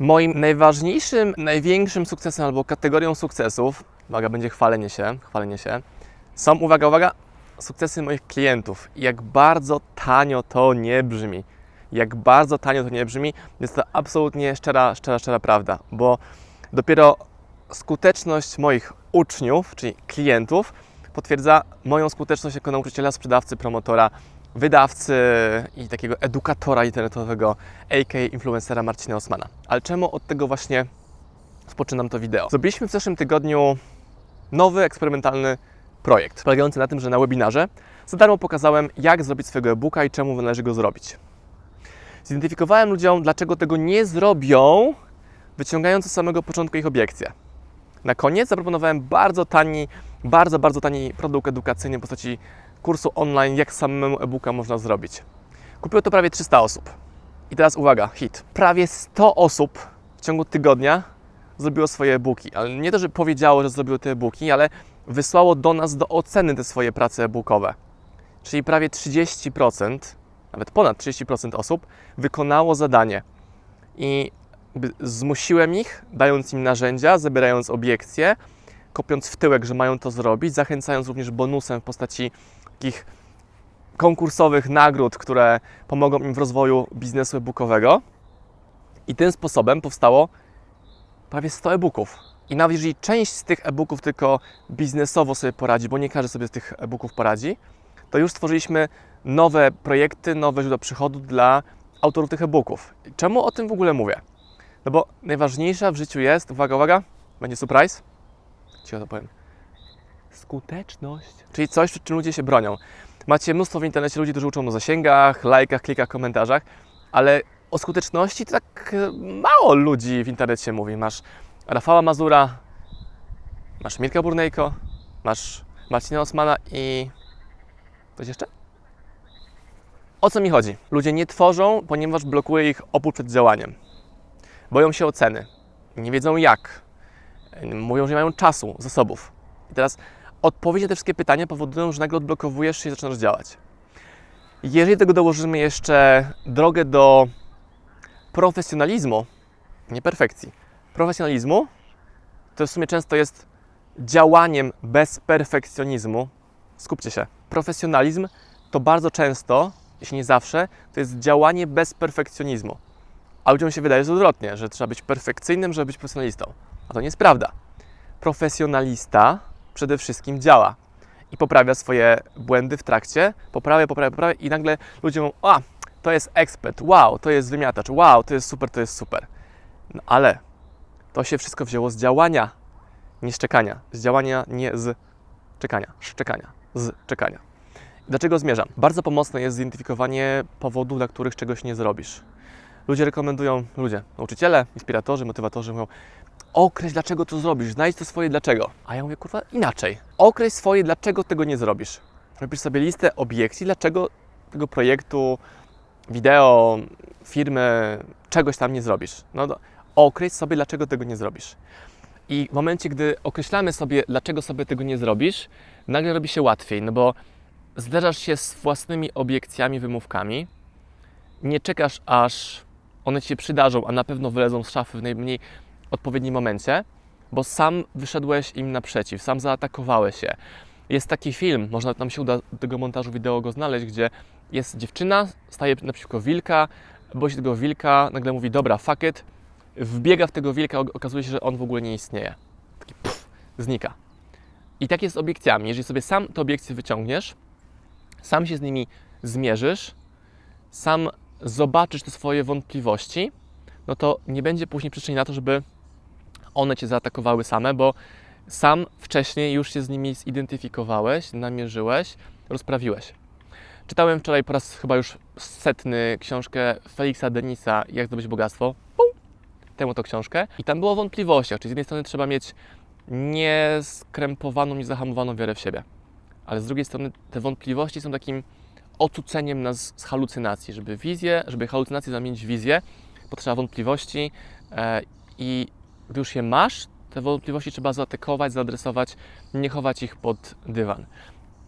Moim najważniejszym, największym sukcesem albo kategorią sukcesów, uwaga, będzie chwalenie się, chwalenie się, są, uwaga, uwaga, sukcesy moich klientów. Jak bardzo tanio to nie brzmi. Jak bardzo tanio to nie brzmi, jest to absolutnie szczera, szczera, szczera prawda, bo dopiero skuteczność moich uczniów, czyli klientów, potwierdza moją skuteczność jako nauczyciela, sprzedawcy, promotora, wydawcy i takiego edukatora internetowego, a.k.a. influencera Marcina Osmana. Ale czemu od tego właśnie rozpoczynam to wideo? Zrobiliśmy w zeszłym tygodniu nowy, eksperymentalny projekt, polegający na tym, że na webinarze za darmo pokazałem, jak zrobić swojego e-booka i czemu należy go zrobić. Zidentyfikowałem ludziom, dlaczego tego nie zrobią, wyciągając od samego początku ich obiekcje. Na koniec zaproponowałem bardzo tani, bardzo, bardzo tani produkt edukacyjny w postaci kursu online, jak samemu e-booka można zrobić. Kupiło to prawie 300 osób. I teraz uwaga, hit. Prawie 100 osób w ciągu tygodnia zrobiło swoje e-booki. Ale nie to, że powiedziało, że zrobiło te e-booki, ale wysłało do nas do oceny te swoje prace e-bookowe. Czyli prawie 30%, nawet ponad 30% osób wykonało zadanie. I zmusiłem ich, dając im narzędzia, zabierając obiekcje, kopiąc w tyłek, że mają to zrobić, zachęcając również bonusem w postaci takich konkursowych nagród, które pomogą im w rozwoju biznesu e-bookowego. I tym sposobem powstało prawie 100 e-booków. I nawet jeżeli część z tych e-booków tylko biznesowo sobie poradzi, bo nie każdy sobie z tych e-booków poradzi, to już stworzyliśmy nowe projekty, nowe źródła przychodu dla autorów tych e-booków. Czemu o tym w ogóle mówię? No bo najważniejsza w życiu jest, uwaga, uwaga, będzie surprise, cicho to powiem, skuteczność. Czyli coś, przed czym ludzie się bronią. Macie mnóstwo w internecie ludzi, którzy uczą o zasięgach, lajkach, klikach, komentarzach, ale o skuteczności tak e, mało ludzi w internecie mówi. Masz Rafała Mazura, masz Mirka Burnejko, masz Marcina Osmana i coś jeszcze? O co mi chodzi? Ludzie nie tworzą, ponieważ blokuje ich opór przed działaniem. Boją się oceny, nie wiedzą jak, mówią, że nie mają czasu, zasobów. I teraz odpowiedzi na te wszystkie pytania powodują, że nagle odblokowujesz się i zaczynasz działać. Jeżeli tego dołożymy jeszcze drogę do profesjonalizmu, nie perfekcji, profesjonalizmu, to w sumie często jest działaniem bez perfekcjonizmu. Skupcie się. Profesjonalizm to bardzo często, jeśli nie zawsze, to jest działanie bez perfekcjonizmu. A ludziom się wydaje, że odwrotnie, że trzeba być perfekcyjnym, żeby być profesjonalistą. A to nie jest prawda. Profesjonalista przede wszystkim działa i poprawia swoje błędy w trakcie, poprawia, poprawia, poprawia i nagle ludzie mówią, a, to jest ekspert, wow, to jest wymiatacz, wow, to jest super, to jest super. No ale to się wszystko wzięło z działania, nie z czekania. Z działania, nie z czekania, z czekania. I do czego zmierzam? Bardzo pomocne jest zidentyfikowanie powodów, dla których czegoś nie zrobisz. Ludzie rekomendują, ludzie, nauczyciele, inspiratorzy, motywatorzy mówią, określ dlaczego to zrobisz, znajdź to swoje dlaczego. A ja mówię, kurwa, inaczej. Określ swoje dlaczego tego nie zrobisz. Robisz sobie listę obiekcji, dlaczego tego projektu, wideo, firmy, czegoś tam nie zrobisz. No określ sobie dlaczego tego nie zrobisz. I w momencie, gdy określamy sobie, dlaczego sobie tego nie zrobisz, nagle robi się łatwiej, no bo zderzasz się z własnymi obiekcjami, wymówkami, nie czekasz aż one ci się przydarzą, a na pewno wylezą z szafy w najmniej odpowiednim momencie, bo sam wyszedłeś im naprzeciw, sam zaatakowałeś się. Jest taki film, można tam się uda tego montażu wideo go znaleźć, gdzie jest dziewczyna, staje naprzeciwko wilka, boi się tego wilka, nagle mówi, dobra, fuck it, wbiega w tego wilka, ok- okazuje się, że on w ogóle nie istnieje. Taki pff, znika. I tak jest z obiekcjami. Jeżeli sobie sam te obiekcje wyciągniesz, sam się z nimi zmierzysz, sam zobaczysz te swoje wątpliwości, no to nie będzie później przyczyn na to, żeby one cię zaatakowały same, bo sam wcześniej już się z nimi zidentyfikowałeś, namierzyłeś, rozprawiłeś. Czytałem wczoraj po raz chyba już setny książkę Feliksa Denisa Jak zdobyć bogactwo. Pum! Temu to książkę. I tam było o wątpliwościach, czyli z jednej strony trzeba mieć nieskrępowaną, niezahamowaną wiarę w siebie. Ale z drugiej strony te wątpliwości są takim ocuceniem nas z halucynacji. Żeby wizję, żeby halucynację zamienić w wizję, potrzeba wątpliwości e, i gdy już je masz, te wątpliwości trzeba zaatakować, zaadresować, nie chować ich pod dywan.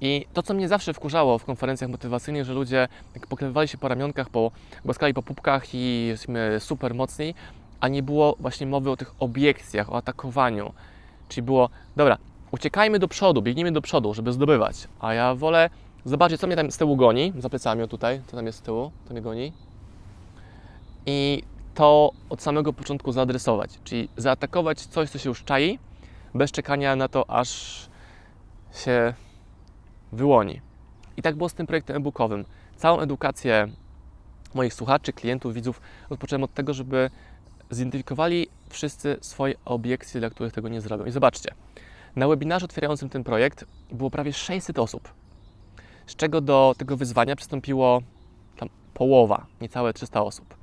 I to, co mnie zawsze wkurzało w konferencjach motywacyjnych, że ludzie pokrywali się po ramionkach, po, głaskali po pupkach i jesteśmy super mocni, a nie było właśnie mowy o tych obiekcjach, o atakowaniu. Czyli było, dobra, uciekajmy do przodu, biegniemy do przodu, żeby zdobywać, a ja wolę zobaczyć, co mnie tam z tyłu goni, za plecami o tutaj, co tam jest z tyłu, to mnie goni. I to od samego początku zaadresować, czyli zaatakować coś, co się już czai, bez czekania na to, aż się wyłoni. I tak było z tym projektem e-bookowym. Całą edukację moich słuchaczy, klientów, widzów rozpocząłem od tego, żeby zidentyfikowali wszyscy swoje obiekcje, dla których tego nie zrobią. I zobaczcie, na webinarze otwierającym ten projekt było prawie 600 osób, z czego do tego wyzwania przystąpiło połowa, niecałe 300 osób.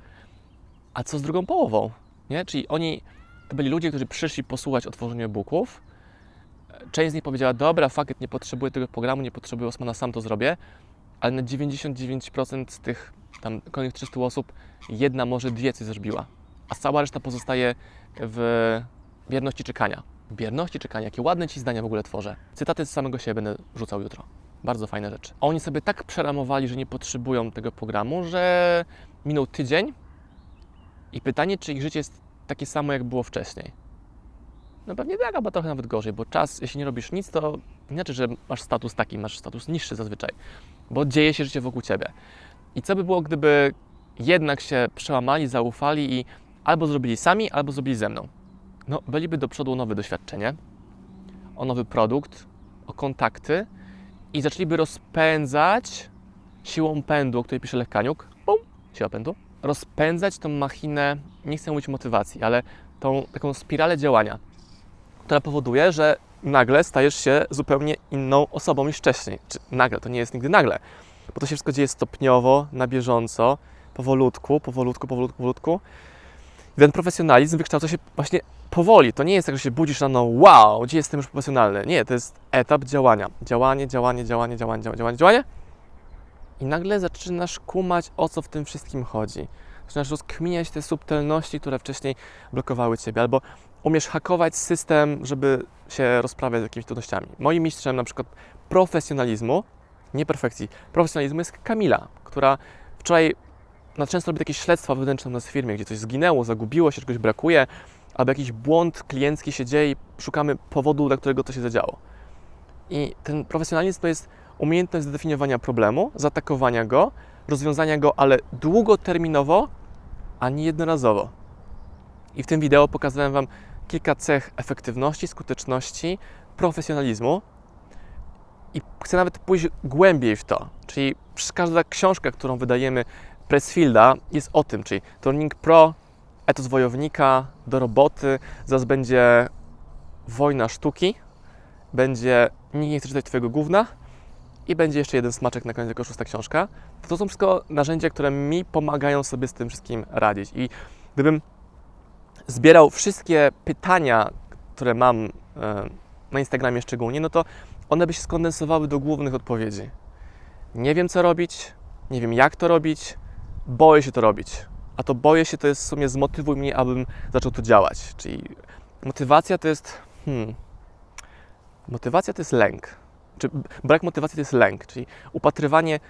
A co z drugą połową? Nie? Czyli oni to byli ludzie, którzy przyszli posłuchać o tworzeniu e-booków. Część z nich powiedziała, dobra, fakt, nie potrzebuję tego programu, nie potrzebuję Osmana, sam to zrobię, ale na 99% z tych tam kolejnych 300 osób jedna, może dwie coś zrobiła, a cała reszta pozostaje w bierności czekania. Bierności czekania, jakie ładne Ci zdania w ogóle tworzę. Cytaty z samego siebie będę rzucał jutro. Bardzo fajne rzeczy. Oni sobie tak przeramowali, że nie potrzebują tego programu, że minął tydzień i pytanie, czy ich życie jest takie samo, jak było wcześniej. No pewnie tak, albo trochę nawet gorzej, bo czas, jeśli nie robisz nic, to znaczy, że masz status taki, masz status niższy zazwyczaj, bo dzieje się życie wokół Ciebie. I co by było, gdyby jednak się przełamali, zaufali i albo zrobili sami, albo zrobili ze mną? No, byliby do przodu nowe doświadczenie, o nowy produkt, o kontakty i zaczęliby rozpędzać siłą pędu, o której pisze Lech Kaniuk, bum, siła pędu, rozpędzać tą machinę, nie chcę mówić motywacji, ale tą taką spiralę działania, która powoduje, że nagle stajesz się zupełnie inną osobą niż wcześniej. Czy nagle, to nie jest nigdy nagle, bo to się wszystko dzieje stopniowo, na bieżąco, powolutku, powolutku, powolutku, powolutku. I ten profesjonalizm wykształca się właśnie powoli. To nie jest tak, że się budzisz rano, wow, gdzie jestem już profesjonalny. Nie, to jest etap działania. Działanie, działanie, działanie, działanie, działanie, działanie, działanie. I nagle zaczynasz kumać, o co w tym wszystkim chodzi. Zaczynasz rozkminiać te subtelności, które wcześniej blokowały Ciebie, albo umiesz hakować system, żeby się rozprawiać z jakimiś trudnościami. Moim mistrzem na przykład profesjonalizmu, nie perfekcji, profesjonalizmu jest Kamila, która wczoraj na często robi takie śledztwa wewnętrzne u nas w firmie, gdzie coś zginęło, zagubiło się, czegoś brakuje, albo jakiś błąd kliencki się dzieje i szukamy powodu, dla którego to się zadziało. I ten profesjonalizm to jest umiejętność zdefiniowania problemu, zaatakowania go, rozwiązania go, ale długoterminowo, a nie jednorazowo. I w tym wideo pokazałem Wam kilka cech efektywności, skuteczności, profesjonalizmu. I chcę nawet pójść głębiej w to. Czyli każda książka, którą wydajemy Pressfielda jest o tym, czyli Turning Pro, etos wojownika, do roboty, zaraz będzie wojna sztuki, będzie nikt nie chce czytać Twojego gówna i będzie jeszcze jeden smaczek na koniec jako szósta książka. To, są wszystko narzędzia, które mi pomagają sobie z tym wszystkim radzić. I gdybym zbierał wszystkie pytania, które mam e, na Instagramie szczególnie, no to one by się skondensowały do głównych odpowiedzi. Nie wiem, co robić, nie wiem, jak to robić, boję się to robić. A to boję się to jest w sumie zmotywuj mnie, abym zaczął to działać. Czyli motywacja to jest. Hmm, motywacja to jest lęk. Czy brak motywacji to jest lęk, czyli upatrywanie,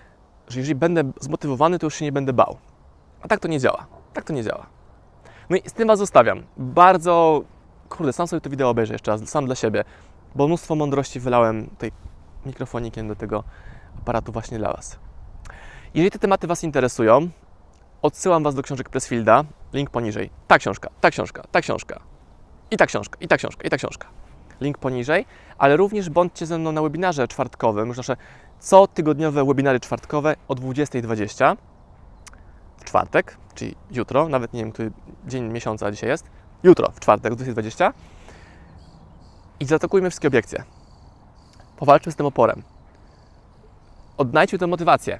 że jeżeli będę zmotywowany, to już się nie będę bał. A tak to nie działa. Tak to nie działa. No i z tym Was zostawiam. Bardzo, kurde, sam sobie to wideo obejrzę jeszcze raz, sam dla siebie, bo mnóstwo mądrości wylałem tutaj mikrofonikiem do tego aparatu właśnie dla Was. Jeżeli te tematy Was interesują, odsyłam Was do książek Pressfielda, link poniżej. Ta książka, ta książka, ta książka, i ta książka, i ta książka, i ta książka. Link poniżej, ale również bądźcie ze mną na webinarze czwartkowym, już nasze cotygodniowe webinary czwartkowe o 20.20 w czwartek, czyli jutro, nawet nie wiem, który dzień miesiąca dzisiaj jest, jutro, w czwartek o 20.20 i zaatakujmy wszystkie obiekcje. Powalczmy z tym oporem. Odnajdźmy tę motywację.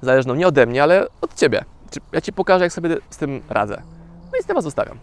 Zależną nie ode mnie, ale od Ciebie. Ja Ci pokażę, jak sobie z tym radzę. No i z tym Was zostawiam.